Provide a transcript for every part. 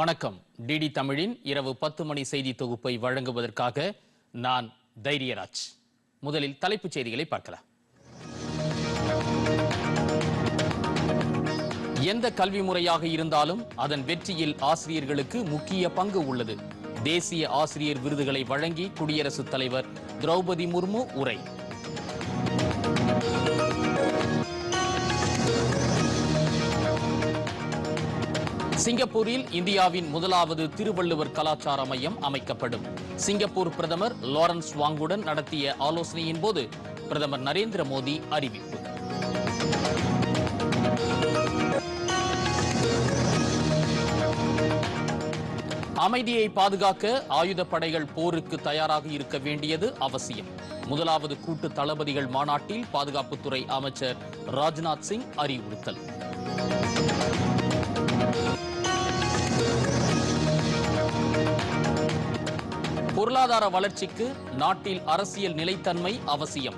வணக்கம். டிடி தமிழின் இரவு பத்து மணி செய்தி தொகுப்பை வழங்குவதற்காக நான் தைரியராஜ். முதலில் தலைப்புச் செய்திகளை பார்க்கலாம். எந்த கல்வி முறையாக இருந்தாலும் அதன் வெற்றியில் ஆசிரியர்களுக்கு முக்கிய பங்கு உள்ளது. தேசிய ஆசிரியர் விருதுகளை வழங்கி குடியரசுத் தலைவர் திரௌபதி முர்மு உரை. சிங்கப்பூரில் இந்தியாவின் முதலாவது திருவள்ளுவர் கலாச்சார மையம் அமைக்கப்படும். சிங்கப்பூர் பிரதமர் லாரன்ஸ் வாங்குடன் நடத்திய ஆலோசனையின் போது பிரதமர் நரேந்திர மோடி அறிவிப்பு. அமைதியை பாதுகாக்க ஆயுதப்படைகள் போருக்கு தயாராக இருக்க வேண்டியது அவசியம். முதலாவது கூட்டு தளபதிகள் மாநாட்டில் பாதுகாப்புத்துறை அமைச்சர் ராஜ்நாத் சிங் அறிவுறுத்தல். பொருளாதார வளர்ச்சிக்கு நாட்டில் அரசியல் நிலைத்தன்மை அவசியம்.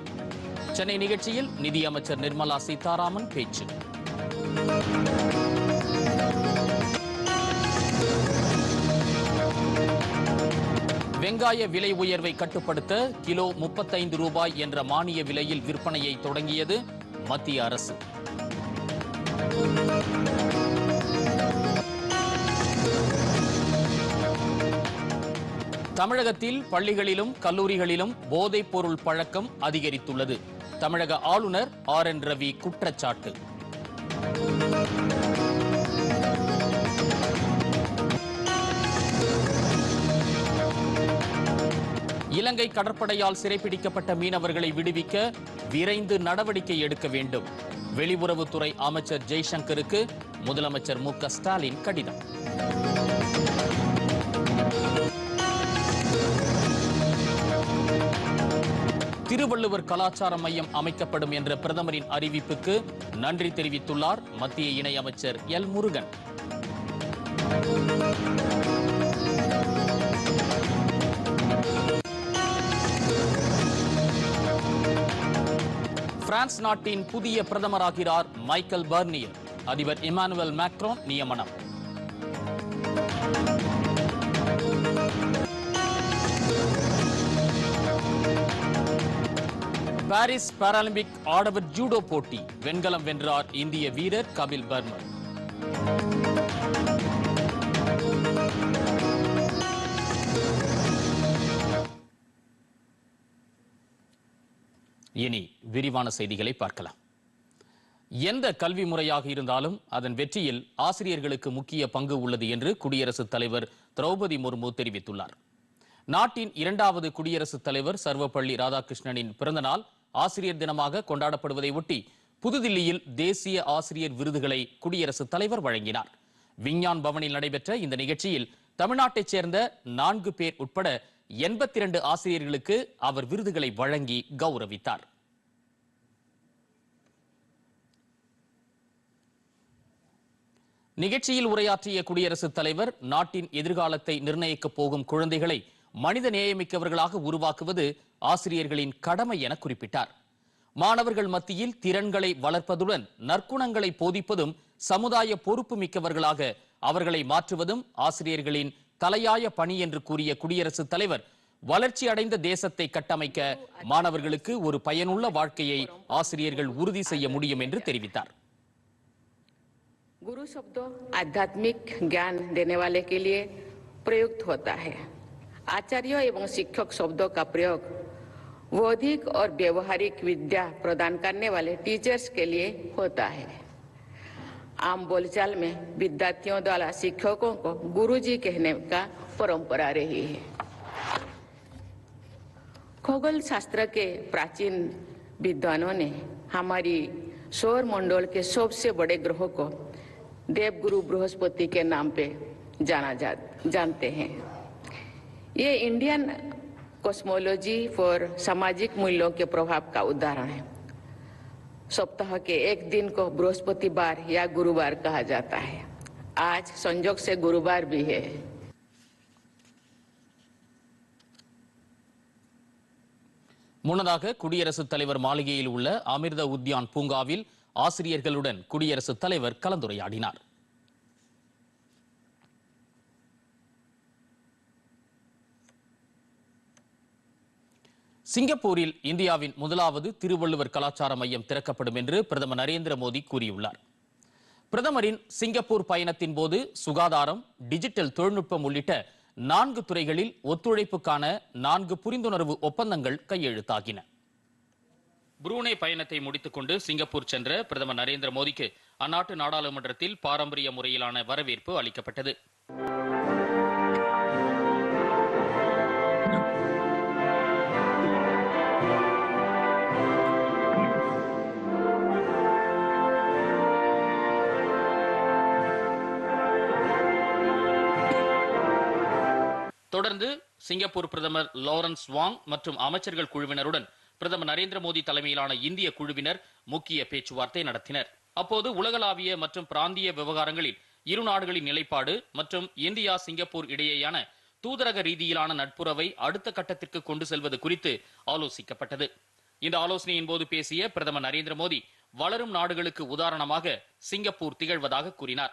சென்னை நிகழ்ச்சியில் நிதியமைச்சர் நிர்மலா சீதாராமன் பேச்சு. வெங்காய விலை உயர்வை கட்டுப்படுத்த கிலோ முப்பத்தைந்து ரூபாய் என்ற மானிய விலையில் விற்பனையை தொடங்கியது மத்திய அரசு. தமிழகத்தில் பள்ளிகளிலும் கல்லூரிகளிலும் போதைப் பொருள் பழக்கம் அதிகரித்துள்ளது. தமிழக ஆளுநர் ஆர் என் ரவி குற்றச்சாட்டு. இலங்கை கடற்படையால் சிறைப்பிடிக்கப்பட்ட மீனவர்களை விடுவிக்க விரைந்து நடவடிக்கை எடுக்க வேண்டும். வெளியுறவுத்துறை அமைச்சர் ஜெய்சங்கருக்கு முதலமைச்சர் மு க ஸ்டாலின் கடிதம். திருவள்ளுவர் கலாச்சார மையம் அமைக்கப்படும் என்ற பிரதமரின் அறிவிப்புக்கு நன்றி தெரிவித்துள்ளார் மத்திய இணையமைச்சர் எல் முருகன். பிரான்ஸ் நாட்டின் புதிய பிரதமராகிறார் மைக்கேல் பர்னியர். அதிபர் இமானுவல் மேக்ரோன் நியமனம். பாரிஸ் பாராலிம்பிக் ஆடவர் ஜூடோ போட்டி. வெண்கலம் வென்றார் இந்திய வீரர் கபில் பர்மன். இனி விரிவான செய்திகளை பார்க்கலாம். எந்த கல்வி முறையாக இருந்தாலும் அதன் வெற்றியில் ஆசிரியர்களுக்கு முக்கிய பங்கு உள்ளது என்று குடியரசுத் தலைவர் திரௌபதி முர்மு தெரிவித்துள்ளார். நாட்டின் இரண்டாவது குடியரசுத் தலைவர் சர்வப்பள்ளி ராதாகிருஷ்ணனின் பிறந்தநாள் ஆசிரியர் தினமாக கொண்டாடப்படுவதை ஒட்டி புதுதில்லியில் தேசிய ஆசிரியர் விருதுகளை குடியரசுத் தலைவர் வழங்கினார். விஞ்ஞான் பவனில் நடைபெற்ற இந்த நிகழ்ச்சியில் தமிழ்நாட்டைச் சேர்ந்த நான்கு பேர் உட்பட எண்பத்தி இரண்டு ஆசிரியர்களுக்கு அவர் விருதுகளை வழங்கி கௌரவித்தார். நிகழ்ச்சியில் உரையாற்றிய குடியரசுத் தலைவர் நாட்டின் எதிர்காலத்தை நிர்ணயிக்கப் போகும் குழந்தைகளை மனித நேயமிக்கவர்களாக உருவாக்குவது ஆசிரியர்களின் கடமை என குறிப்பிட்டார் மாணவர்கள் மத்தியில் திறன்களை வளர்ப்பதுடன் நற்குணங்களை போதிப்பதும் சமுதாய பொறுப்பு மிக்கவர்களாக அவர்களை மாற்றுவதும் ஆசிரியர்களின் தலையாய பணி என்று கூறிய குடியரசுத் தலைவர் வளர்ச்சி அடைந்த தேசத்தை கட்டமைக்க மாணவர்களுக்கு ஒரு பயனுள்ள வாழ்க்கையை ஆசிரியர்கள் உறுதி செய்ய முடியும் என்று தெரிவித்தார் गुरु शब्द आध्यात्मिक ज्ञान देने वाले के लिए प्रयुक्त होता है आचार्य एवं शिक्षक शब्दों का प्रयोग बौद्धिक और व्यवहारिक विद्या प्रदान करने वाले टीचर्स के लिए होता है। आम बोलचाल में विद्यार्थियों द्वारा शिक्षकों को गुरुजी कहने का परंपरा रही है। खगोल शास्त्र के प्राचीन विद्वानों ने हमारी सौर मंडल के सबसे बड़े ग्रहों को देवगुरु बृहस्पति के नाम पे जाना जा जानते हैं। ये इंडियन कॉस्मोलॉजी फॉर सामाजिक मूल्यों के प्रभाव का उदाहरण है सप्ताह के एक दिन को बृहस्पतिवार या गुरुवार कहा जाता है आज संजोग से गुरुवार भी है முன்னதாக குடியரசுத் தலைவர் மாளிகையில் உள்ள அமிர்த உத்யான் பூங்காவில் ஆசிரியர்களுடன் குடியரசுத் தலைவர் கலந்துரையாடினார் சிங்கப்பூரில் இந்தியாவின் முதலாவது திருவள்ளுவர் கலாச்சார மையம் திறக்கப்படும் என்று பிரதமர் நரேந்திர மோடி கூறியுள்ளார். பிரதமரின் சிங்கப்பூர் பயணத்தின் போது சுகாதாரம் டிஜிட்டல் தொழில்நுட்பம் உள்ளிட்ட நான்கு துறைகளில் ஒத்துழைப்புக்கான நான்கு புரிந்துணர்வு ஒப்பந்தங்கள் கையெழுத்தாகின. புரூனே பயணத்தை முடித்துக்கொண்டு சிங்கப்பூர் சென்ற பிரதமர் நரேந்திர மோடிக்கு அந்நாட்டு நாடாளுமன்றத்தில் பாரம்பரிய முறையிலான வரவேற்பு அளிக்கப்பட்டது. தொடர்ந்து சிங்கப்பூர் பிரதமர் லாரன்ஸ் வாங் மற்றும் அமைச்சர்கள் குழுவினருடன் பிரதமர் நரேந்திர மோடி தலைமையிலான இந்திய குழுவினர் முக்கிய பேச்சுவார்த்தை நடத்தினர். அப்போது உலகளாவிய மற்றும் பிராந்திய விவகாரங்களில் இரு நாடுகளின் நிலைப்பாடு மற்றும் இந்தியா சிங்கப்பூர் இடையேயான தூதரக ரீதியிலான நட்புறவை அடுத்த கட்டத்திற்கு கொண்டு செல்வது குறித்து ஆலோசிக்கப்பட்டது. இந்த ஆலோசனையின் போது பேசிய பிரதமர் நரேந்திர மோடி வளரும் நாடுகளுக்கு உதாரணமாக சிங்கப்பூர் திகழ்வதாக கூறினார்.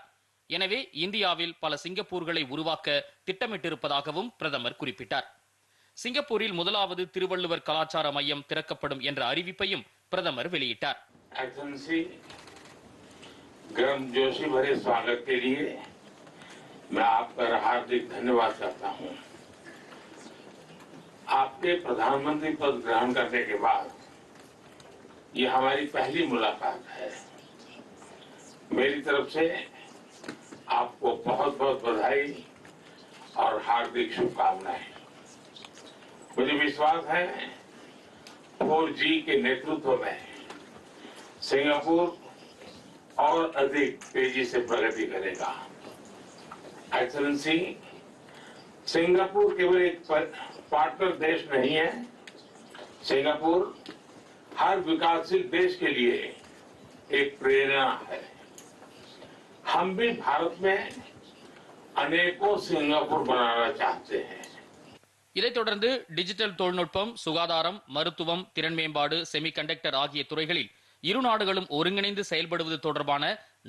எனவே இந்தியாவில் பல சிங்கப்பூர்களை உருவாக்க திட்டமிட்டிருப்பதாகவும் பிரதமர் குறிப்பிட்டார் சிங்கப்பூரில் முதலாவது திருவள்ளுவர் கலாச்சார மையம் திறக்கப்படும் என்ற அறிவிப்பையும் பிரதமர் வெளியிட்டார் एक्सेलेंसी गर्म जोशी भरे स्वागत के लिए मैं आपका हार्दिक धन्यवाद करता हूं आपके प्रधानमंत्री पद ग्रहण करने के बाद ये हमारी पहली मुलाकात है मेरी तरफ से आपको बहुत बहुत बधाई और हार्दिक शुभकामनाएँ। मुझे विश्वास है 4G के नेतृत्व में सिंगापुर और अधिक तेज़ी से प्रगति करेगा। एक्सलेंसी सिंगापुर केवल एक पार्टनर देश नहीं है। सिंगापुर हर विकासशील देश के लिए एक प्रेरणा है। हम भी भारत में अनेकों सिंगापुर बनाना चाहते हैं இதைத் தொடர்ந்து டிஜிட்டல் தொழில்நுட்பம் சுகாதாரம் மருத்துவம் திறன் மேம்பாடு செமிகண்டக்டர் ஆகிய துறைகளில் இரு நாடுகளும் ஒருங்கிணைந்து செயல்படுவது தொடர்பான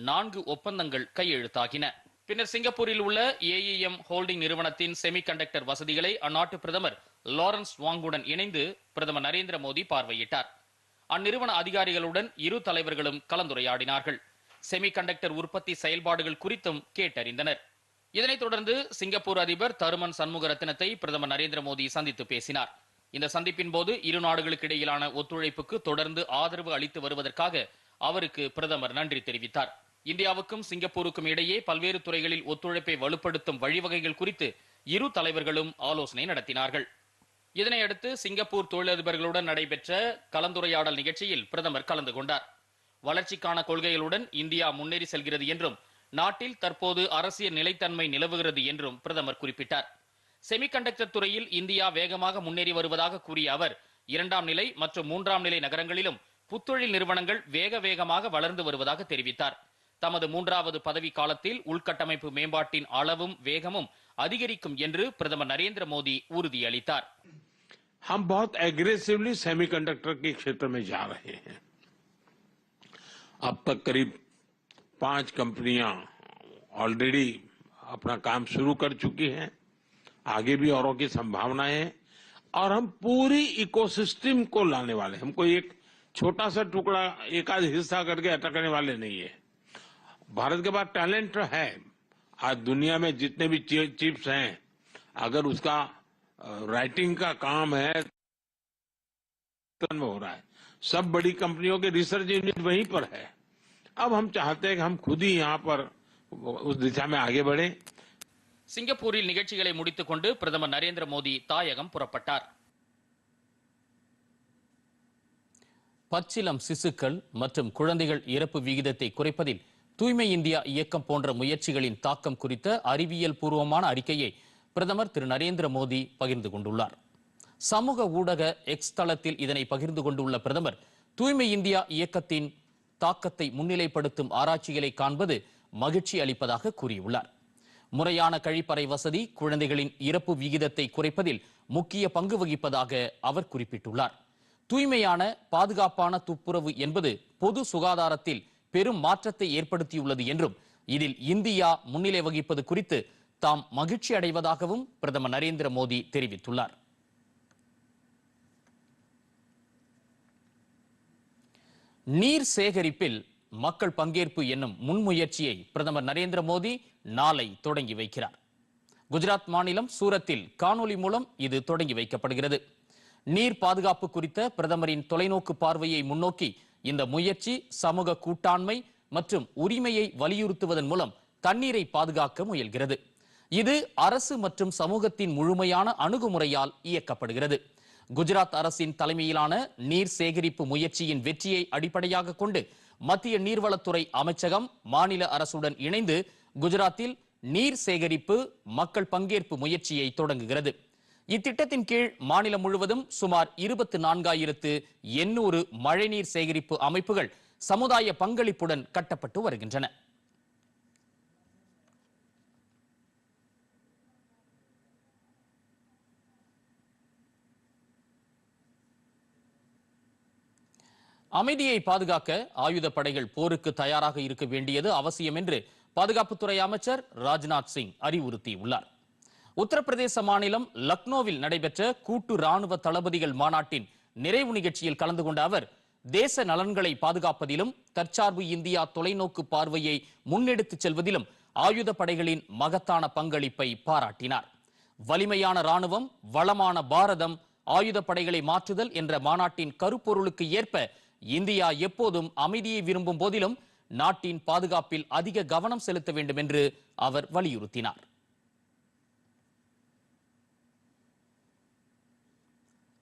நான்கு ஒப்பந்தங்கள் கையெழுத்தாகின பின்னர் சிங்கப்பூரில் உள்ள ஏஇஎம் ஹோல்டிங் நிறுவனத்தின் செமிகண்டக்டர் வசதிகளை அந்நாட்டு பிரதமர் லாரன்ஸ் வாங்குடன் இணைந்து பிரதமர் நரேந்திர மோடி பார்வையிட்டார் அந்நிறுவன அதிகாரிகளுடன் இரு தலைவர்களும் கலந்துரையாடினார்கள் செமிகண்டக்டர் உற்பத்தி செயல்பாடுகள் குறித்தும் கேட்டறிந்தனர். இதனைத் தொடர்ந்து சிங்கப்பூர் அதிபர் தருமன் சண்முகரத்னத்தை பிரதமர் நரேந்திர மோடி சந்தித்து பேசினார். இந்த சந்திப்பின் போது இரு நாடுகளுக்கு இடையிலான ஒத்துழைப்புக்கு தொடர்ந்து ஆதரவு அளித்து வருவதற்காக அவருக்கு பிரதமர் நன்றி தெரிவித்தார். இந்தியாவுக்கும் சிங்கப்பூருக்கும் இடையே பல்வேறு துறைகளில் ஒத்துழைப்பை வலுப்படுத்தும் வழிவகைகள் குறித்து இரு தலைவர்களும் ஆலோசனை நடத்தினார்கள். இதனையடுத்து சிங்கப்பூர் தொழிலதிபர்களுடன் நடைபெற்ற கலந்துரையாடல் நிகழ்ச்சியில் பிரதமர் கலந்து கொண்டார். வளர்ச்சிக்கான கொள்கைகளுடன் இந்தியா முன்னேறி செல்கிறது என்றும் நாட்டில் தற்போது அரசியல் நிலைத்தன்மை நிலவுகிறது என்றும் பிரதமர் குறிப்பிட்டார் செமிகண்டக்டர் துறையில் இந்தியா வேகமாக முன்னேறி வருவதாக கூறிய அவர் இரண்டாம் நிலை மற்றும் மூன்றாம் நிலை நகரங்களிலும் புத்தொழில் நிறுவனங்கள் வேக வேகமாக வளர்ந்து வருவதாக தெரிவித்தார் தமது மூன்றாவது பதவி காலத்தில் உள்கட்டமைப்பு மேம்பாட்டின் அளவும் வேகமும் அதிகரிக்கும் என்று பிரதமர் நரேந்திர மோடி உறுதியளித்தார் हम बहुत एग्रेसिवली सेमीकंडक्टर के क्षेत्र में जा रहे हैं अब तक करीब पाँच कंपनियाँ ऑलरेडी अपना काम शुरू कर चुकी हैं। आगे भी औरों की संभावनाएँ हैं और हम पूरी इकोसिस्टम को लाने वाले हमको एक छोटा सा टुकड़ा, एक आध हिस्सा करके अटकने वाले नहीं है। भारत के पास टैलेंट है। आज दुनिया में जितने भी चिप्स हैं, अगर उसका राइटिंग का काम है में हो रहा है। सब बड़ी कंपनियों के रिसर्च यूनिट वहीं पर है अब हम चाहते हैं कि हम खुद ही यहाँ पर उस दिशा में आगे बढ़े சிங்கப்பூரில் நிகழ்ச்சிகளை முடித்துக் கொண்டு பிரதமர் நரேந்திர மோடி தாயகம் புறப்பட்டார் பச்சிலம் சிசுக்கள் மற்றும் குழந்தைகள் இறப்பு விகிதத்தை குறைப்பதில் தூய்மை இந்தியா இயக்கம் போன்ற முயற்சிகளின் தாக்கம் குறித்த அறிவியல் பூர்வமான அறிக்கையை பிரதமர் திரு நரேந்திர மோடி பகிர்ந்து கொண்டுள்ளார் சமூக ஊடக எக்ஸ் தளத்தில் இதனை பகிர்ந்து கொண்டுள்ள பிரதமர் தூய்மை இந்தியா இயக்கத்தின் தாக்கத்தை முன்னிலைப்படுத்தும் ஆராய்ச்சிகளை காண்பது மகிழ்ச்சி அளிப்பதாக கூறியுள்ளார். முறையான கழிப்பறை வசதி குழந்தைகளின் இறப்பு விகிதத்தை குறைப்பதில் முக்கிய பங்கு வகிப்பதாக அவர் குறிப்பிட்டுள்ளார். தூய்மையான பாதுகாப்பான துப்புரவு என்பது பொது சுகாதாரத்தில் பெரும் மாற்றத்தை ஏற்படுத்தியுள்ளது என்றும் இதில் இந்தியா முன்னிலை வகிப்பது குறித்து தாம் மகிழ்ச்சி அடைவதாகவும் பிரதமர் நரேந்திர மோடி தெரிவித்துள்ளார். நீர் சேகரிப்பில் மக்கள் பங்கேற்பு என்னும் முன்முயற்சியை பிரதமர் நரேந்திர மோடி நாளை தொடங்கி வைக்கிறார். குஜராத் மாநிலம் சூரத்தில் காணொலி மூலம் இது தொடங்கி வைக்கப்படுகிறது. நீர் பாதுகாப்பு குறித்த பிரதமரின் தொலைநோக்கு பார்வையை முன்னோக்கி இந்த முயற்சி சமூக கூட்டாண்மை மற்றும் உரிமையை வலியுறுத்துவதன் மூலம் தண்ணீரை பாதுகாக்க முயல்கிறது. இது அரசு மற்றும் சமூகத்தின் முழுமையான அணுகுமுறையால் இயக்கப்படுகிறது. குஜராத் அரசின் தலைமையிலான நீர் சேகரிப்பு முயற்சியின் வெற்றியை அடிப்படையாக கொண்டு மத்திய நீர்வளத்துறை அமைச்சகம் மாநில அரசுடன் இணைந்து குஜராத்தில் நீர் சேகரிப்பு மக்கள் பங்கேற்பு முயற்சியை தொடங்குகிறது. இத்திட்டத்தின் கீழ் மாநிலம் முழுவதும் சுமார் இருபத்தி நான்காயிரத்து எண்ணூறு மழைநீர் சேகரிப்பு அமைப்புகள் சமுதாய பங்களிப்புடன் கட்டப்பட்டு வருகின்றன. அமைதியை பாதுகாக்க ஆயுத படைகள் போருக்கு தயாராக இருக்க வேண்டியது அவசியம் என்று பாதுகாப்புத்துறை அமைச்சர் ராஜ்நாத் சிங் அறிவுறுத்தியுள்ளார். உத்தரப்பிரதேச மாநிலம் லக்னோவில் நடைபெற்ற கூட்டு ராணுவ தளபதிகள் மாநாட்டின் நிறைவு நிகழ்ச்சியில் கலந்து கொண்ட அவர் தேச நலன்களை பாதுகாப்பதிலும் தற்சார்பு இந்தியா தொலைநோக்கு பார்வையை முன்னெடுத்துச் செல்வதிலும் ஆயுத படைகளின் மகத்தான பங்களிப்பை பாராட்டினார். வலிமையான ராணுவம் வளமான பாரதம் ஆயுத படைகளை மாற்றுதல் என்ற மாநாட்டின் கருப்பொருளுக்கு ஏற்ப இந்தியா எப்போதும் அமைதியை விரும்பும் போதிலும் நாட்டின் பாதுகாப்பில் அதிக கவனம் செலுத்த வேண்டும் என்று அவர் வலியுறுத்தினார்.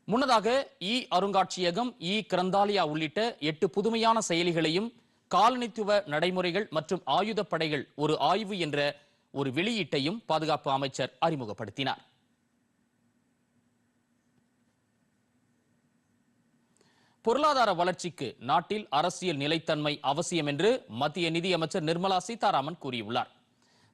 முன்னதாக இ அருங்காட்சியகம் இ கிரந்தாலியா உள்ளிட்ட எட்டு புதுமையான செயலிகளையும் காலனித்துவ நடைமுறைகள் மற்றும் ஆயுதப்படைகள் ஒரு ஆய்வு என்ற ஒரு வெளியீட்டையும் பாதுகாப்பு அமைச்சர் அறிமுகப்படுத்தினார். பொருளாதார வளர்ச்சிக்கு நாட்டில் அரசியல் நிலைத்தன்மை அவசியம் என்று மத்திய நிதியமைச்சர் நிர்மலா சீதாராமன் கூறியுள்ளார்.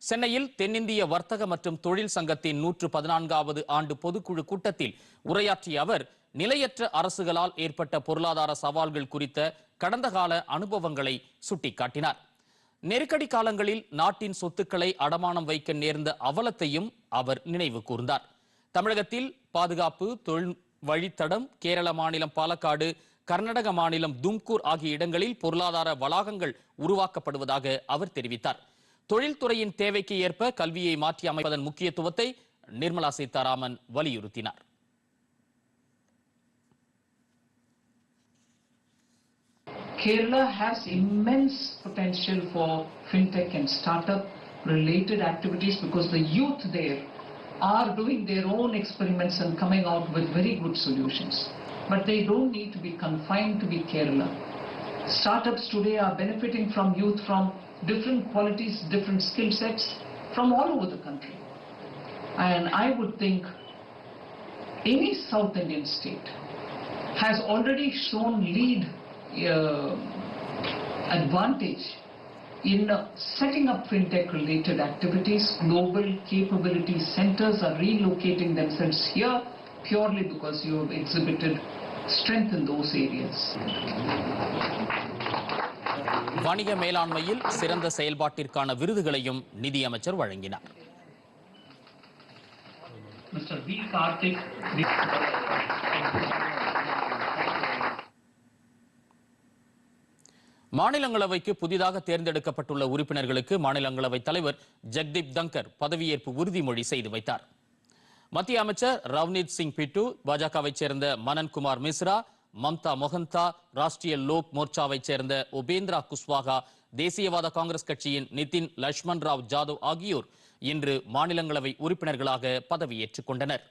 சென்னையில் தென்னிந்திய வர்த்தக மற்றும் தொழில் சங்கத்தின் நூற்று பதினான்காவது ஆண்டு பொதுக்குழு கூட்டத்தில் உரையாற்றிய அவர் நிலையற்ற அரசுகளால் ஏற்பட்ட பொருளாதார சவால்கள் குறித்த கடந்த கால அனுபவங்களை சுட்டிக்காட்டினார். நெருக்கடி காலங்களில் நாட்டின் சொத்துக்களை அடமானம் வைக்க நேர்ந்த அவலத்தையும் அவர் நினைவு கூர்ந்தார். தமிழகத்தில் பாதுகாப்பு தொழில் வழித்தடம் கேரள மாநிலம் பாலக்காடு கர்நாடக மாநிலம் தும்கூர் ஆகிய இடங்களில் பொருளாதார வளாகங்கள் உருவாக்கப்படுவதாக அவர் தெரிவித்தார் தொழில்துறையின் தேவைக்கு ஏற்ப கல்வியை மாற்றி அமைப்பதன் முக்கியத்துவத்தை நிர்மலா சீதாராமன் வலியுறுத்தினார் Kerala has immense potential for fintech and startup related activities because the youth there are doing their own experiments and coming out with very good solutions. But they don't need to be confined to be Kerala. Startups today are benefiting from youth from different qualities, different skill sets from all over the country. And I would think any South Indian state has already shown lead uh, advantage in uh, setting up fintech related activities. Global capability centers are relocating themselves here purely because you have exhibited strength in those areas. வணிக மேலாண்மையில் சிறந்த செயல்பாட்டிற்கான விருதுகளையும் நிதியமைச்சர் வழங்கினார் மாநிலங்களவைக்கு புதிதாக தேர்ந்தெடுக்கப்பட்டுள்ள உறுப்பினர்களுக்கு மாநிலங்களவை தலைவர் ஜெக்தீப் தங்கர் பதவியேற்பு உறுதிமொழி செய்து வைத்தார் மத்திய அமைச்சர் ரவ்னீத் சிங் பிட்டு பாஜகவைச் சேர்ந்த மனன்குமார் மிஸ்ரா மம்தா மொஹந்தா ராஷ்டிரிய லோக் மோர்ச்சாவைச் சேர்ந்த உபேந்திரா குஷ்வாகா தேசியவாத காங்கிரஸ் கட்சியின் நிதின் லட்சுமண் ராவ் ஜாதவ் ஆகியோர் இன்று மாநிலங்களவை உறுப்பினர்களாக பதவியேற்றுக் கொண்டனர்.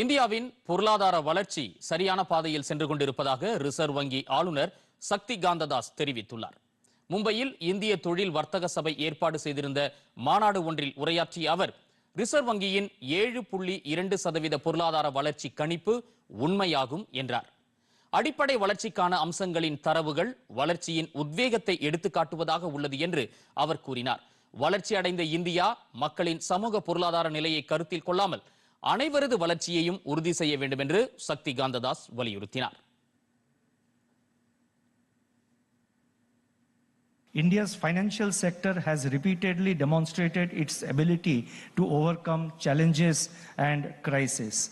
இந்தியாவின் பொருளாதார வளர்ச்சி சரியான பாதையில் சென்று கொண்டிருப்பதாக ரிசர்வ் வங்கி ஆளுநர் சக்தி காந்ததாஸ் தெரிவித்துள்ளார். மும்பையில் இந்திய தொழில் வர்த்தக சபை ஏற்பாடு செய்திருந்த மாநாடு ஒன்றில் உரையாற்றிய அவர் ரிசர்வ் வங்கியின் ஏழு புள்ளி இரண்டு சதவீத பொருளாதார வளர்ச்சி கணிப்பு உண்மையாகும் என்றார். அடிப்படை வளர்ச்சிக்கான அம்சங்களின் தரவுகள் வளர்ச்சியின் உத்வேகத்தை எடுத்துக்காட்டுவதாக உள்ளது என்று அவர் கூறினார். வளர்ச்சி அடைந்த இந்தியா மக்களின் சமூக பொருளாதார நிலையை கருத்தில் கொள்ளாமல் அனைவரது வளர்ச்சியையும் உறுதி செய்ய வேண்டும் என்று சக்தி காந்ததாஸ் வலியுறுத்தினார் India's financial sector has repeatedly demonstrated its ability to overcome challenges and crises.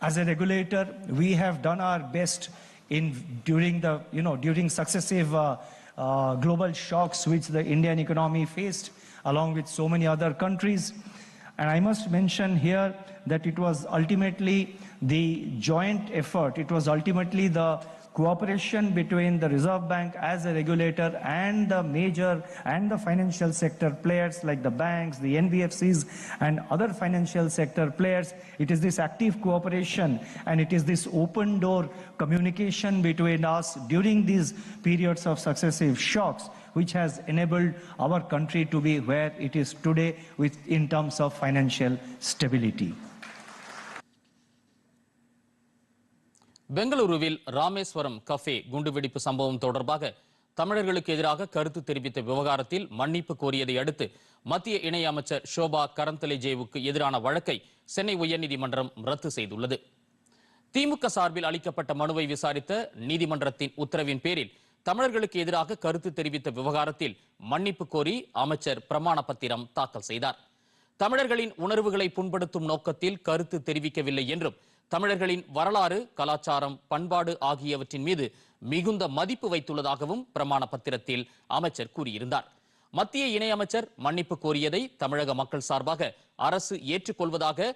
As a regulator, we have done our best in during the you know during successive uh, uh, global shocks which the Indian economy faced, along with so many other countries. And I must mention here that it was ultimately the joint effort, it was ultimately the cooperation between the Reserve Bank as a regulator and the major and the financial sector players like the banks, the NBFCs, and other financial sector players. It is this active cooperation and it is this open door communication between us during these periods of successive shocks which has enabled our country to be where it is today with, in terms of financial stability. பெங்களூருவில் Rameswaram cafe குண்டுவெடிப்பு சம்பவம் தொடர்பாக தமிழர்களுக்கு எதிராக கருத்து தெரிவித்த விவகாரத்தில் மன்னிப்பு கோரியதை அடுத்து மத்திய இணையமைச்சர் ஷோபா கரந்தலேஜேவுக்கு எதிரான வழக்கை சென்னை உயர்நீதிமன்றம் ரத்து செய்துள்ளது. திமுக சார்பில் அளிக்கப்பட்ட மனுவை விசாரித்த நீதிமன்றத்தின் உத்தரவின் பேரில் தமிழர்களுக்கு எதிராக கருத்து தெரிவித்த விவகாரத்தில் மன்னிப்பு கோரி அமைச்சர் பிரமாண பத்திரம் தாக்கல் செய்தார். தமிழர்களின் உணர்வுகளை புண்படுத்தும் நோக்கத்தில் கருத்து தெரிவிக்கவில்லை என்றும் தமிழர்களின் வரலாறு கலாச்சாரம் பண்பாடு ஆகியவற்றின் மீது மிகுந்த மதிப்பு வைத்துள்ளதாகவும் பிரமாண பத்திரத்தில் அமைச்சர் கூறியிருந்தார். மத்திய இணையமைச்சர் மன்னிப்பு கோரியதை தமிழக மக்கள் சார்பாக அரசு ஏற்றுக்கொள்வதாக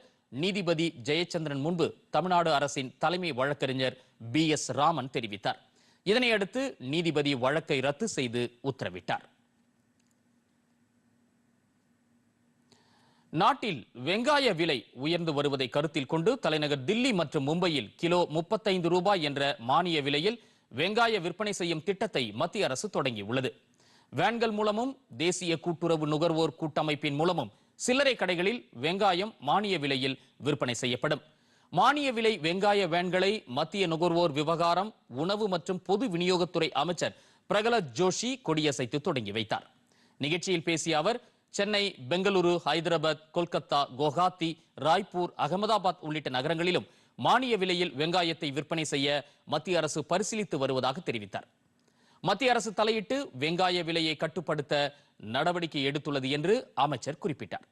நீதிபதி ஜெயச்சந்திரன் முன்பு தமிழ்நாடு அரசின் தலைமை வழக்கறிஞர் பி எஸ் ராமன் தெரிவித்தார். இதனையடுத்து நீதிபதி வழக்கை ரத்து செய்து உத்தரவிட்டார். நாட்டில் வெங்காய விலை உயர்ந்து வருவதை கருத்தில் கொண்டு தலைநகர் தில்லி மற்றும் மும்பையில் கிலோ முப்பத்தைந்து ரூபாய் என்ற மானிய விலையில் வெங்காய விற்பனை செய்யும் திட்டத்தை மத்திய அரசு தொடங்கியுள்ளது. வேன்கள் மூலமும் தேசிய கூட்டுறவு நுகர்வோர் கூட்டமைப்பின் மூலமும் சில்லறை கடைகளில் வெங்காயம் மானிய விலையில் விற்பனை செய்யப்படும். மானிய விலை வெங்காய வேன்களை மத்திய நுகர்வோர் விவகாரம் உணவு மற்றும் பொது விநியோகத்துறை அமைச்சர் பிரகலத் ஜோஷி கொடியசைத்து தொடங்கி வைத்தார். நிகழ்ச்சியில் பேசிய அவர் சென்னை பெங்களூரு ஹைதராபாத் கொல்கத்தா குவஹாத்தி ராய்ப்பூர் அகமதாபாத் உள்ளிட்ட நகரங்களிலும் மானிய விலையில் வெங்காயத்தை விற்பனை செய்ய மத்திய அரசு பரிசீலித்து வருவதாக தெரிவித்தார். மத்திய அரசு தலையிட்டு வெங்காய விலையை கட்டுப்படுத்த நடவடிக்கை எடுத்துள்ளது என்று அமைச்சர் குறிப்பிட்டார்.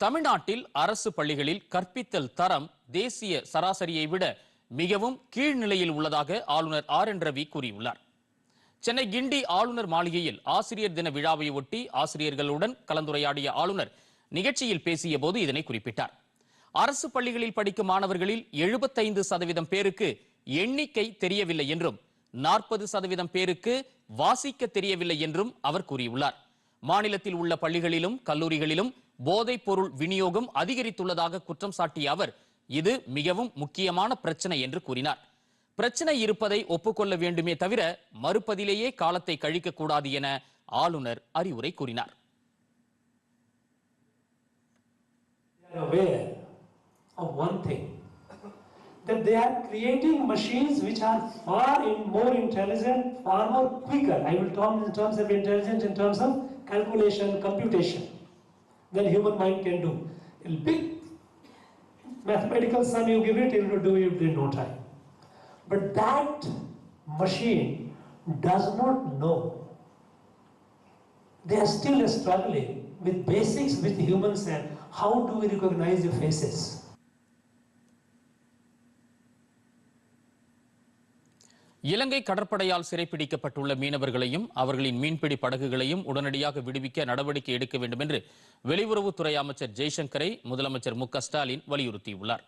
தமிழ்நாட்டில் அரசு பள்ளிகளில் கற்பித்தல் தரம் தேசிய சராசரியை விட மிகவும் கீழ்நிலையில் உள்ளதாக ஆளுநர் ஆர் என் ரவி கூறியுள்ளார். சென்னை கிண்டி ஆளுநர் மாளிகையில் ஆசிரியர் தின விழாவை ஒட்டி ஆசிரியர்களுடன் கலந்துரையாடிய ஆளுநர் நிகழ்ச்சியில் பேசிய போது இதனை குறிப்பிட்டார். அரசு பள்ளிகளில் படிக்கும் மாணவர்களில் எழுபத்தைந்து சதவீதம் பேருக்கு எண்ணிக்கை தெரியவில்லை என்றும் நாற்பது சதவீதம் பேருக்கு வாசிக்க தெரியவில்லை என்றும் அவர் கூறியுள்ளார். மாநிலத்தில் உள்ள பள்ளிகளிலும் கல்லூரிகளிலும் போதைப் பொருள் விநியோகம் அதிகரித்துள்ளதாக குற்றம் சாட்டிய அவர் இது மிகவும் முக்கியமான பிரச்சனை என்று கூறினார். பிரச்சனை இருப்பதை ஒப்புக்கொள்ள வேண்டுமே தவிர மறுப்பதிலேயே காலத்தை கழிக்க கூடாது என ஆளுநர் அறிவுரை கூறினார் of one thing that they are creating machines which are far in more intelligent, far more quicker. I will talk in terms of intelligence, in terms of calculation, computation, than human mind can do. A big mathematical sum you give it, it will do it in no time. But that machine does not know they are still struggling with basics with humans and how do we recognize the faces. இலங்கை கடற்படையால் சிறைப்பிடிக்கப்பட்டுள்ள மீனவர்களையும் அவர்களின் மீன்பிடி படகுகளையும் உடனடியாக விடுவிக்க நடவடிக்கை எடுக்க வேண்டும் என்று வெளியுறவுத்துறை அமைச்சர் ஜெய்சங்கரை முதலமைச்சர் மு க ஸ்டாலின் வலியுறுத்தியுள்ளார்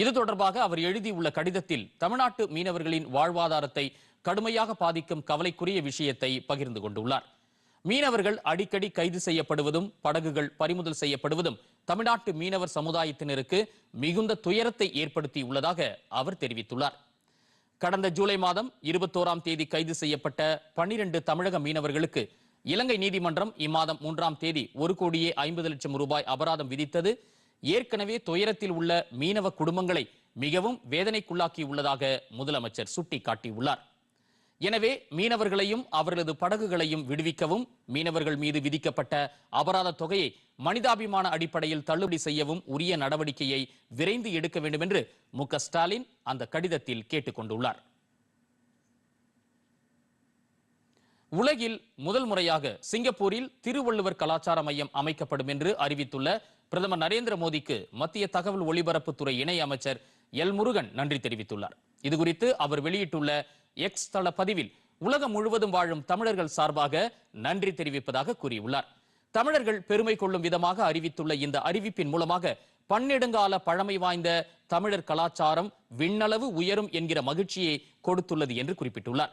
இது தொடர்பாக அவர் எழுதியுள்ள கடிதத்தில் தமிழ்நாட்டு மீனவர்களின் வாழ்வாதாரத்தை கடுமையாக பாதிக்கும் கவலைக்குரிய விஷயத்தை பகிர்ந்து கொண்டுள்ளார். மீனவர்கள் அடிக்கடி கைது செய்யப்படுவதும் படகுகள் பறிமுதல் செய்யப்படுவதும் தமிழ்நாட்டு மீனவர் சமுதாயத்தினருக்கு மிகுந்த துயரத்தை ஏற்படுத்தியுள்ளதாக அவர் தெரிவித்துள்ளார். கடந்த ஜூலை மாதம் இருபத்தோராம் தேதி கைது செய்யப்பட்ட பன்னிரண்டு தமிழக மீனவர்களுக்கு இலங்கை நீதிமன்றம் இம்மாதம் மூன்றாம் தேதி ஒரு கோடியே ஐம்பது லட்சம் ரூபாய் அபராதம் விதித்தது. ஏற்கனவே துயரத்தில் உள்ள மீனவ குடும்பங்களை மிகவும் வேதனைக்குள்ளாக்கியுள்ளதாக முதலமைச்சர் சுட்டிக்காட்டியுள்ளார். எனவே மீனவர்களையும் அவர்களது படகுகளையும் விடுவிக்கவும் மீனவர்கள் மீது விதிக்கப்பட்ட அபராத தொகையை மனிதாபிமான அடிப்படையில் தள்ளுபடி செய்யவும் உரிய நடவடிக்கையை விரைந்து எடுக்க வேண்டும் என்று மு. க. ஸ்டாலின் அந்த கடிதத்தில் கேட்டுக்கொண்டுள்ளார். உலகில் முதல் முறையாக சிங்கப்பூரில் திருவள்ளுவர் கலாச்சார மையம் அமைக்கப்படும் என்று அறிவித்துள்ள பிரதமர் நரேந்திர மோடிக்கு மத்திய தகவல் ஒலிபரப்புத்துறை இணை அமைச்சர் எல் முருகன் நன்றி தெரிவித்துள்ளார். இதுகுறித்து அவர் வெளியிட்டுள்ள எக்ஸ் தள பதிவில் உலகம் முழுவதும் வாழும் தமிழர்கள் சார்பாக நன்றி தெரிவிப்பதாக கூறியுள்ளார். தமிழர்கள் பெருமை கொள்ளும் விதமாக அறிவித்துள்ள இந்த அறிவிப்பின் மூலமாக பன்னெடுங்கால பழமை வாய்ந்த தமிழர் கலாச்சாரம் விண்ணளவு உயரும் என்கிற மகிழ்ச்சியை கொடுத்துள்ளது என்று குறிப்பிட்டுள்ளார்.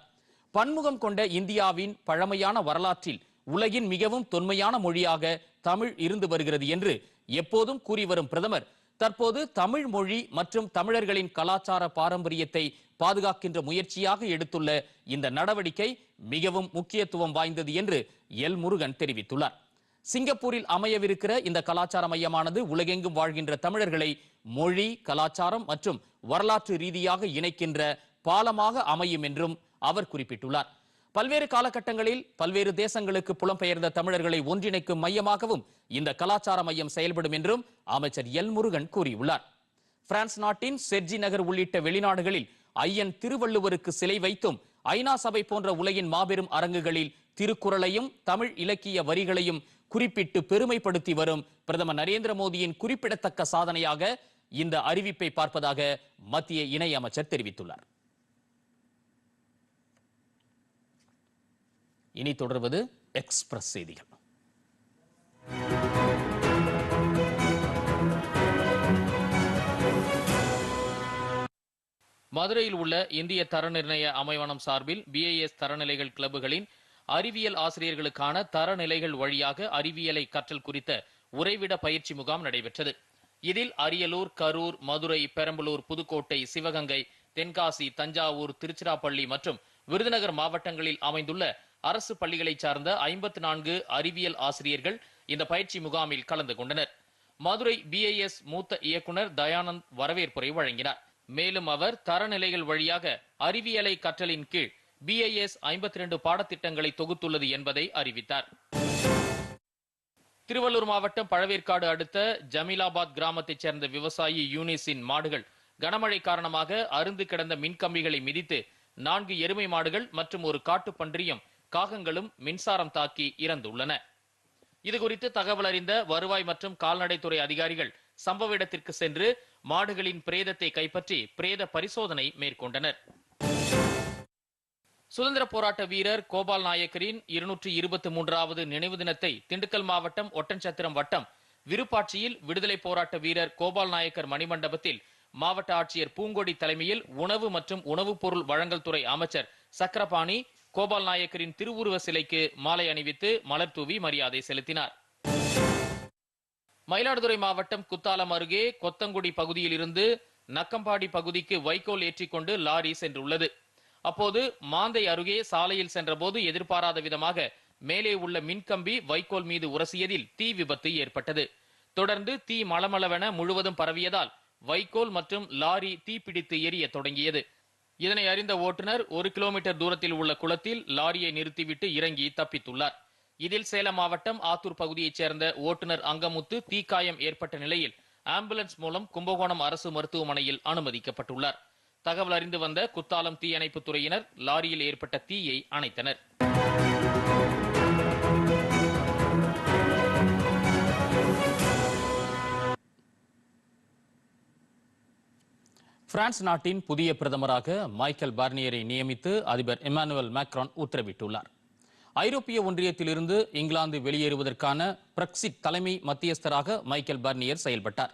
பன்முகம் கொண்ட இந்தியாவின் பழமையான வரலாற்றில் உலகின் மிகவும் தொன்மையான மொழியாக தமிழ் இருந்து வருகிறது என்று எப்போதும் கூறி வரும் பிரதமர் தற்போது தமிழ் மொழி மற்றும் தமிழர்களின் கலாச்சார பாரம்பரியத்தை பாதுகாக்கின்ற முயற்சியாக எடுத்துள்ள இந்த நடவடிக்கை மிகவும் முக்கியத்துவம் வாய்ந்தது என்று எல். முருகன் தெரிவித்துள்ளார். சிங்கப்பூரில் அமையவிருக்கிற இந்த கலாச்சார மையமானது உலகெங்கும் வாழ்கின்ற தமிழர்களை மொழி கலாச்சாரம் மற்றும் வரலாற்று ரீதியாக இணைக்கின்ற பாலமாக அமையும் என்றும் அவர் குறிப்பிட்டுள்ளார். பல்வேறு காலகட்டங்களில் பல்வேறு தேசங்களுக்கு புலம்பெயர்ந்த தமிழர்களை ஒன்றிணைக்கும் மையமாகவும் இந்த கலாச்சார மையம் செயல்படும் என்றும் அமைச்சர் எல் முருகன் கூறியுள்ளார். பிரான்ஸ் நாட்டின் செர்ஜி நகர் உள்ளிட்ட வெளிநாடுகளில் ஐயன் திருவள்ளுவருக்கு சிலை வைத்தும் ஐநா சபை போன்ற உலகின் மாபெரும் அரங்குகளில் திருக்குறளையும் தமிழ் இலக்கிய வரிகளையும் குறிப்பிட்டு பெருமைப்படுத்தி வரும் பிரதமர் நரேந்திர மோடியின் குறிப்பிடத்தக்க சாதனையாக இந்த அறிவிப்பை பார்ப்பதாக மத்திய இணை அமைச்சர் தெரிவித்துள்ளார். இனி தொடர்வது எக்ஸ்பிரஸ் செய்திகள். மதுரையில் உள்ள இந்திய தர நிர்ணய அமைவனம் சார்பில் பிஏஎஸ் தரநிலைகள் கிளப்புகளின் அறிவியல் ஆசிரியர்களுக்கான தரநிலைகள் வழியாக அறிவியலை கற்றல் குறித்த உறைவிட பயிற்சி முகாம் நடைபெற்றது. இதில் அரியலூர் கரூர் மதுரை பெரம்பலூர் புதுக்கோட்டை சிவகங்கை தென்காசி தஞ்சாவூர் திருச்சிராப்பள்ளி மற்றும் விருதுநகர் மாவட்டங்களில் அமைந்துள்ள அரசு பள்ளிகளைச் சார்ந்த ஐம்பத்தி நான்கு அறிவியல் ஆசிரியர்கள் இந்த பயிற்சி முகாமில் கலந்து கொண்டனர். மதுரை பிஐஎஸ் மூத்த இயக்குநர் தயானந்த் வரவேற்புரை வழங்கினார். மேலும் அவர் தரநிலைகள் வழியாக அறிவியலை கற்றலின் கீழ் பிஐஎஸ் ஐம்பத்தி ரெண்டு பாடத்திட்டங்களை தொகுத்துள்ளது என்பதை அறிவித்தார். திருவள்ளூர் மாவட்டம் பழவேற்காடு அடுத்த ஜமீலாபாத் கிராமத்தைச் சேர்ந்த விவசாயி யூனிஸின் மாடுகள் கனமழை காரணமாக அருந்து கிடந்த மின்கம்பிகளை மிதித்து நான்கு எருமை மாடுகள் மற்றும் ஒரு காட்டுப்பன்றியும் காகங்களும் மின்சாரம் தாக்கி இறந்துள்ளன. இதுகுறித்து தகவல் அறிந்த வருவாய் மற்றும் கால்நடைத்துறை அதிகாரிகள் சம்பவ இடத்திற்கு சென்று மாடுகளின் பிரேதத்தை கைப்பற்றி பிரேத பரிசோதனை மேற்கொண்டனர். சுதந்திர போராட்ட வீரர் கோபால் நாயக்கரின் இருநூற்றி இருபத்தி மூன்றாவது நினைவு தினத்தை திண்டுக்கல் மாவட்டம் ஒட்டன்சத்திரம் வட்டம் விருப்பாட்சியில் விடுதலை போராட்ட வீரர் கோபால் நாயக்கர் மணிமண்டபத்தில் மாவட்ட ஆட்சியர் பூங்கொடி தலைமையில் உணவு மற்றும் உணவுப் பொருள் வழங்கல் துறை அமைச்சர் சக்கரபாணி கோபால் நாயக்கரின் திருவுருவ சிலைக்கு மாலை அணிவித்து மலர் தூவி மரியாதை செலுத்தினார். மயிலாடுதுறை மாவட்டம் குத்தாலம் அருகே கொத்தங்குடி பகுதியில் இருந்து நக்கம்பாடி பகுதிக்கு வைக்கோல் ஏற்றிக்கொண்டு லாரி சென்றுள்ளது. அப்போது மாந்தை அருகே சாலையில் சென்றபோது எதிர்பாராத விதமாக மேலே உள்ள மின்கம்பி வைக்கோல் மீது உரசியதில் தீ விபத்து ஏற்பட்டது. தொடர்ந்து தீ மளமளவென முழுவதும் பரவியதால் வைக்கோல் மற்றும் லாரி தீப்பிடித்து எரிய தொடங்கியது. இதனை அறிந்த ஓட்டுநர் ஒரு கிலோமீட்டர் தூரத்தில் உள்ள குளத்தில் லாரியை நிறுத்திவிட்டு இறங்கி தப்பித்துள்ளார். இதில் சேலம் மாவட்டம் ஆத்தூர் பகுதியைச் சேர்ந்த ஓட்டுநர் அங்கமுத்து தீக்காயம் ஏற்பட்ட நிலையில் ஆம்புலன்ஸ் மூலம் கும்பகோணம் அரசு மருத்துவமனையில் அனுமதிக்கப்பட்டுள்ளார். தகவல் அறிந்து வந்த குத்தாலம் தீயணைப்புத் துறையினர் லாரியில் ஏற்பட்ட தீயை அணைத்தனர். பிரான்ஸ் நாட்டின் புதிய பிரதமராக மைக்கேல் பார்னியரை நியமித்து அதிபர் இமானுவல் மேக்ரான் உத்தரவிட்டுள்ளார். ஐரோப்பிய ஒன்றியத்திலிருந்து இங்கிலாந்து வெளியேறுவதற்கான பிரெக்சிட் தலைமை மத்தியஸ்தராக மைக்கேல் பார்னியர் செயல்பட்டார்.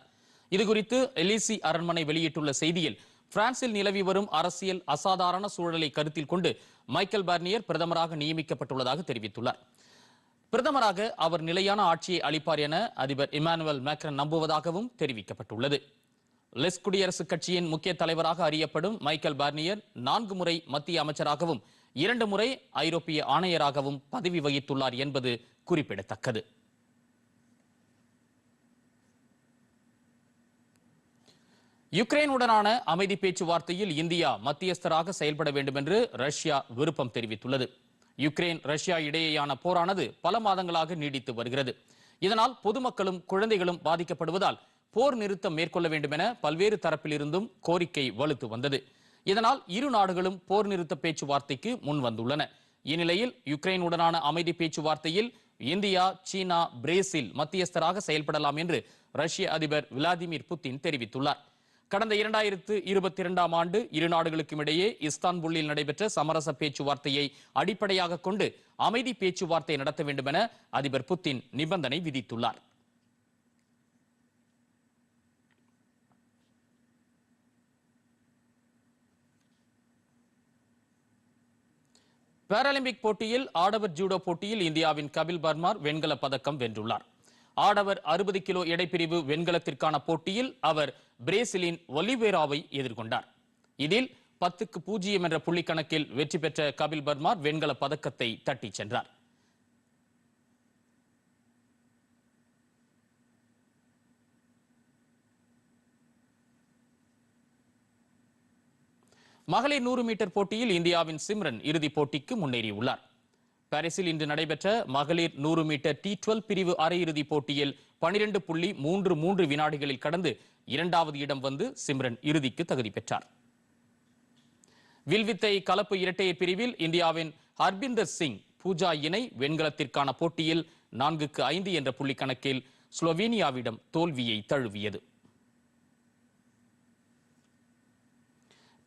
இதுகுறித்து எலிசி அரண்மனை வெளியிட்டுள்ள செய்தியில் பிரான்சில் நிலவி வரும் அரசியல் அசாதாரண சூழலை கருத்தில் கொண்டு மைக்கேல் பார்னியர் பிரதமராக நியமிக்கப்பட்டுள்ளதாக தெரிவித்துள்ளார். பிரதமராக அவர் நிலையான ஆட்சியை அளிப்பார் என அதிபர் இமானுவல் மேக்ரன் நம்புவதாகவும் தெரிவிக்கப்பட்டுள்ளது. லெஸ் குடியரசுக் கட்சியின் முக்கிய தலைவராக அறியப்படும் மைக்கேல் பார்னியர் நான்கு முறை மத்திய அமைச்சராகவும் இரண்டு முறை ஐரோப்பிய ஆணையராகவும் பதவி வகித்துள்ளார் என்பது குறிப்பிடத்தக்கது. யுக்ரைனுடனான அமைதி பேச்சுவார்த்தையில் இந்தியா மத்தியஸ்தராக செயல்பட வேண்டும் என்று ரஷ்யா விருப்பம் தெரிவித்துள்ளது. யுக்ரைன் ரஷ்யா இடையேயான போரானது பல மாதங்களாக நீடித்து வருகிறது. இதனால் பொதுமக்களும் குழந்தைகளும் பாதிக்கப்படுவதால் போர் நிறுத்தம் மேற்கொள்ள வேண்டும் என பல்வேறு தரப்பிலிருந்தும் கோரிக்கை வலுத்து வந்தது. இதனால் இரு நாடுகளும் போர் நிறுத்த பேச்சுவார்த்தைக்கு முன் வந்துள்ளன. இந்நிலையில் யுக்ரைனுடனான அமைதி பேச்சுவார்த்தையில் இந்தியா சீனா பிரேசில் மத்தியஸ்தராக செயல்படலாம் என்று ரஷ்ய அதிபர் விளாடிமிர் புட்டின் தெரிவித்துள்ளார். கடந்த இரண்டாயிரத்து இருபத்தி இரண்டாம் ஆண்டு இரு நாடுகளுக்கும் இடையே இஸ்தான்புல்லில் நடைபெற்ற சமரச பேச்சுவார்த்தையை அடிப்படையாக கொண்டு அமைதி பேச்சுவார்த்தை நடத்த வேண்டும் என அதிபர் புட்டின் நிபந்தனை விதித்துள்ளார். பாராலிம்பிக் போட்டியில் ஆடவர் ஜூடோ போட்டியில் இந்தியாவின் கபில் பர்மார் வெண்கல பதக்கம் வென்றுள்ளார். ஆடவர் அறுபது கிலோ எடைப்பிரிவு வெண்கலத்திற்கான போட்டியில் அவர் பிரேசிலின் ஒலிவேராவை எதிர்கொண்டார். இதில் பத்துக்கு பூஜ்ஜியம் என்ற புள்ளி கணக்கில் வெற்றி பெற்ற கபில் பர்மார் வெண்கல பதக்கத்தை தட்டிச் சென்றார். மகளிர் நூறு மீட்டர் போட்டியில் இந்தியாவின் சிம்ரன் இறுதிப் போட்டிக்கு முன்னேறியுள்ளார். பாரிஸில் இன்று நடைபெற்ற மகளிர் நூறு மீட்டர் டி டுவெல் பிரிவு அரையிறுதிப் போட்டியில் பனிரெண்டு புள்ளி மூன்று மூன்று வினாடிகளில் கடந்து இரண்டாவது இடம் வந்து சிம்ரன் இறுதிக்கு தகுதி பெற்றார். வில்வித்தை கலப்பு இரட்டையர் பிரிவில் இந்தியாவின் ஹர்பிந்தர் சிங் பூஜா இணை வெண்கலத்திற்கான போட்டியில் நான்குக்கு ஐந்து என்ற புள்ளி கணக்கில் ஸ்லோவேனியாவிடம் தோல்வியை தழுவியது.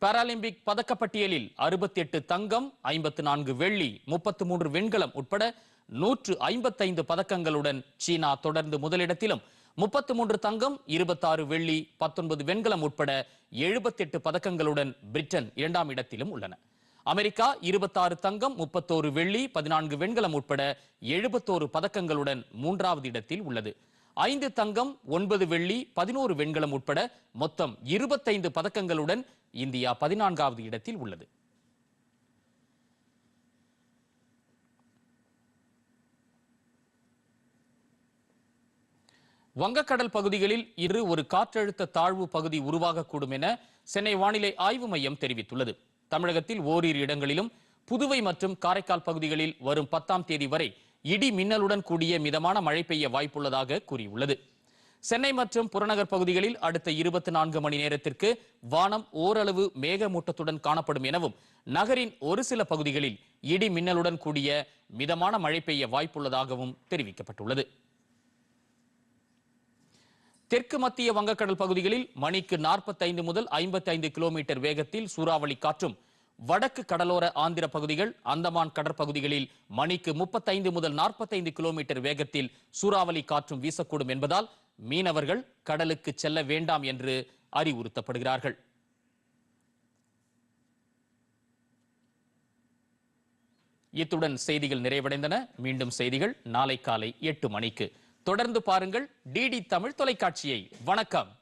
பாராலிம்பிக் பதக்கப்பட்டியலில் அறுபத்தி எட்டு தங்கம் ஐம்பத்து நான்கு வெள்ளி முப்பத்து மூன்று வெண்கலம் உட்பட நூற்று ஐம்பத்தைந்து பதக்கங்களுடன் சீனா தொடர்ந்து முதலிடத்திலும். முப்பத்து மூன்று தங்கம் இருபத்தாறு வெள்ளி பத்தொன்பது வெண்கலம் உட்பட எழுபத்தெட்டு பதக்கங்களுடன் பிரிட்டன் இரண்டாம் இடத்திலும் உள்ளன. அமெரிக்கா இருபத்தாறு தங்கம் முப்பத்தோரு வெள்ளி பதினான்கு வெண்கலம் உட்பட எழுபத்தோரு பதக்கங்களுடன் மூன்றாவது இடத்தில் உள்ளது. ஐந்து தங்கம் ஒன்பது வெள்ளி பதினோரு வெண்கலம் உட்பட மொத்தம் இருபத்தைந்து பதக்கங்களுடன் இந்தியா பதினான்காவது இடத்தில் உள்ளது. வங்கக்கடல் பகுதிகளில் இரு ஒரு காற்றழுத்த தாழ்வு பகுதி உருவாகக்கூடும் என சென்னை வானிலை ஆய்வு மையம் தெரிவித்துள்ளது. தமிழகத்தில் ஓரிரு இடங்களிலும் புதுவை மற்றும் காரைக்கால் பகுதிகளில் வரும் பத்தாம் தேதி வரை இடி மின்னலுடன் கூடிய மிதமான மழை பெய்ய வாய்ப்புள்ளதாக கூறியுள்ளது. சென்னை மற்றும் புறநகர் பகுதிகளில் அடுத்த இருபத்தி நான்கு மணி நேரத்திற்கு வானம் ஓரளவு மேகமூட்டத்துடன் காணப்படும் எனவும் நகரின் ஒரு சில பகுதிகளில் இடி மின்னலுடன் கூடிய மிதமான மழை பெய்ய வாய்ப்புள்ளதாகவும் தெரிவிக்கப்பட்டுள்ளது. தெற்கு மத்திய வங்கக்கடல் பகுதிகளில் மணிக்கு 45 முதல் 55 கிலோமீட்டர் வேகத்தில் சூறாவளி காற்றும் வடக்கு கடலோர ஆந்திர பகுதிகள் அந்தமான் கடற்பகுதிகளில் மணிக்கு 35 முதல் 45 கிலோமீட்டர் வேகத்தில் சூறாவளி காற்றும் வீசக்கூடும் என்பதால் மீனவர்கள் கடலுக்கு செல்ல வேண்டாம் என்று அறிவுறுத்தப்படுகிறார்கள். இத்துடன் செய்திகள் நிறைவடைந்தன. மீண்டும் செய்திகள் நாளை காலை எட்டு மணிக்கு. தொடர்ந்து பாருங்கள் டிடி தமிழ் தொலைக்காட்சியை. வணக்கம்.